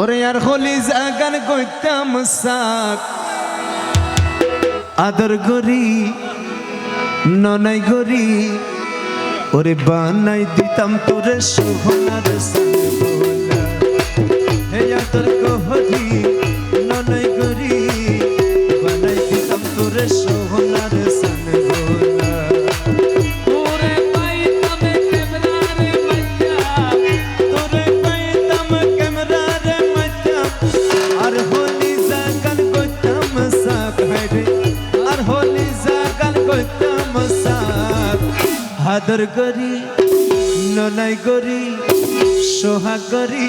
ওরে আর হলি জাগান কইতাম সাক। আদর গরি ননাই গরি ওরে বানাই দিতাম তোরে সোহনার সাক হে আদর গহরি আর হলি জাগান কইতাম সাপ। হাদর গরি ননাই গরি সোহাগ করি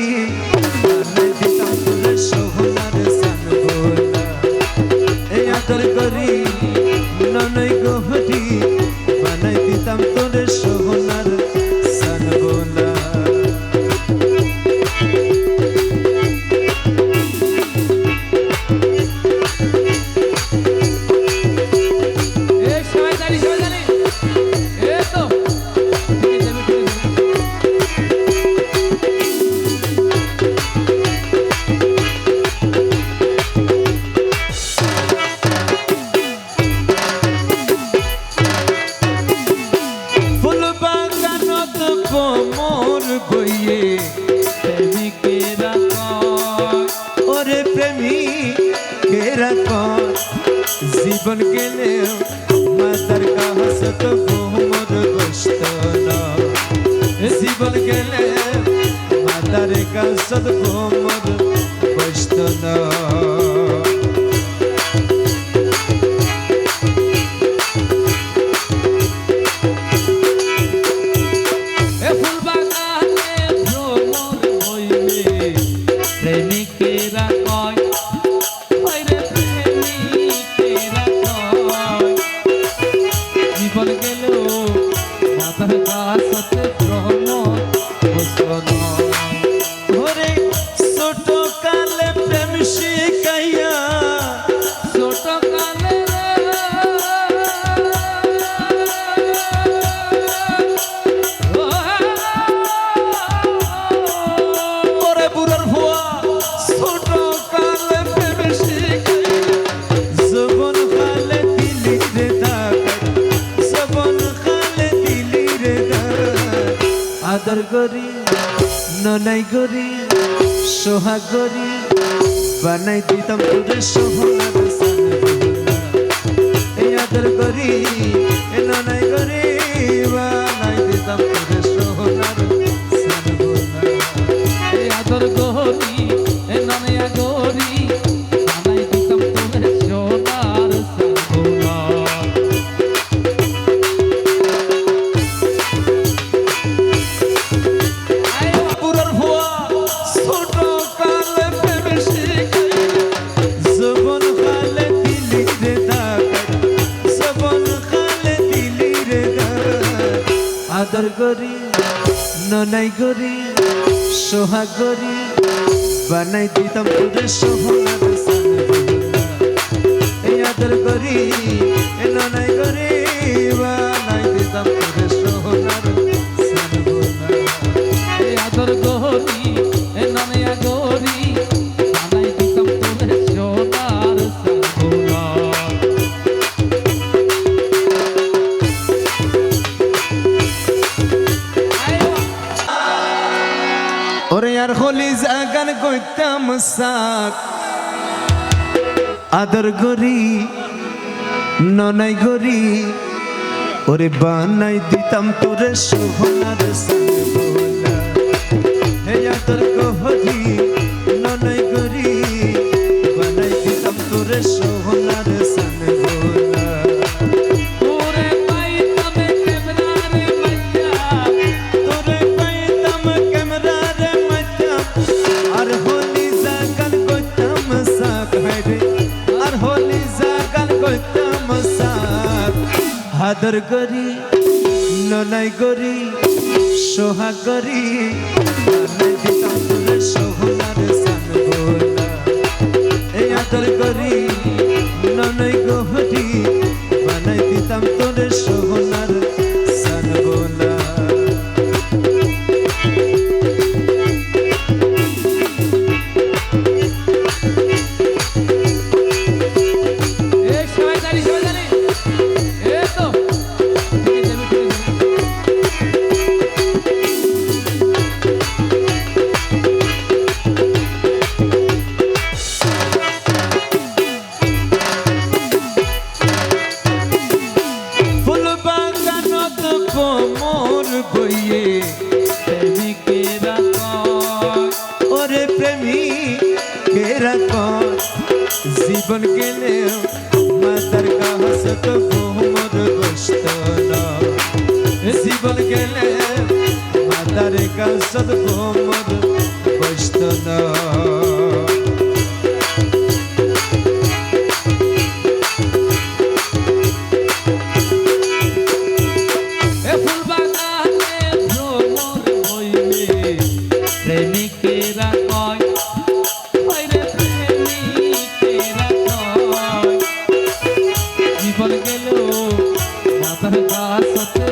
বইয়ে প্রেমিকেরা ওরে প্রেমী কেরা কর জীবন গেলে মাতার কাহসত কোমর বসত না জীবন গেলে মাতার কাহসত কোমর বসত না প্রেমিকেরা আদর গরি ননাই গরি সোহা গরি বানাই দিতাম তোদের সানবোলা এই আদর করি। ননাই গরি সোহা গরি বানাই দিতাম তোরে সোহনার এই আদর গরি এ ননাই গরি বানাই সাক। আদর গরি ননাই গরি ওরে বানাই দিতাম তোরে সোহনার সাক হে আদর গহরি হাদর করি ননাই করি সোহা করি সোহনার সান এই আদর করি। জীবন গেলে মাতার কাহসত মোহাম্মদ বসত গেল মাথার কাছে